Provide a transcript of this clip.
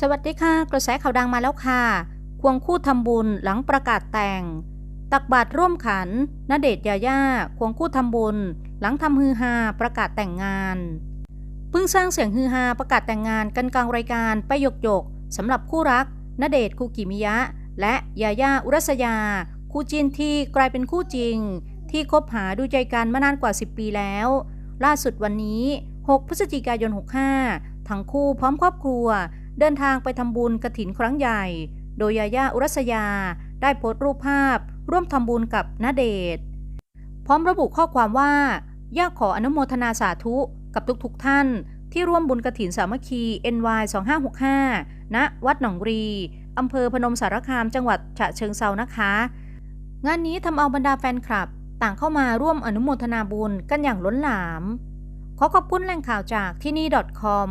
สวัสดีค่ะ กระแสข่าวดังมาแล้วค่ะ ควงคู่ทำบุญหลังประกาศแต่ง ตักบาตรร่วมขันณเดชยาย่า ควงคู่ทำบุญ หลังทำฮือฮาประกาศแต่งงาน เพิ่งสร้างเสียงฮือฮาประกาศแต่งงานกันกลางรายการไปหยกหยกสำหรับคู่รักณเดชคูกิมิยะ และยาย่าอุรัสยา คู่จินที่กลายเป็นคู่จริง ที่คบหาดูใจกันมานานกว่า 10 ปีแล้ว ล่าสุดวันนี้ 6 พฤศจิกายน 65 ทั้งคู่พร้อมครอบครัว เดินทางไปทำบุญกระถินครั้งใหญ่ โดยยาย่าอุรัสยาได้โพสต์รูปภาพ ร่วมทำบุญกับณเดชพร้อมระบุข้อความว่าอยากขออนุโมทนาสาธุกับทุกๆทท่าน ที่ร่วมบุญกระถินสามัคคี NY 2565ณวัดหนองรีอำเภอพนมสารคามจังหวัดฉะเชิงเซานะคะ งานนี้ทำเอาบรรดาแฟนคลับ ต่างเข้ามาร่วมอนุโมทนาบุญกันอย่างล้นหลาม ขอขอบคุณแหล่งข่าวจากที่นี่ .com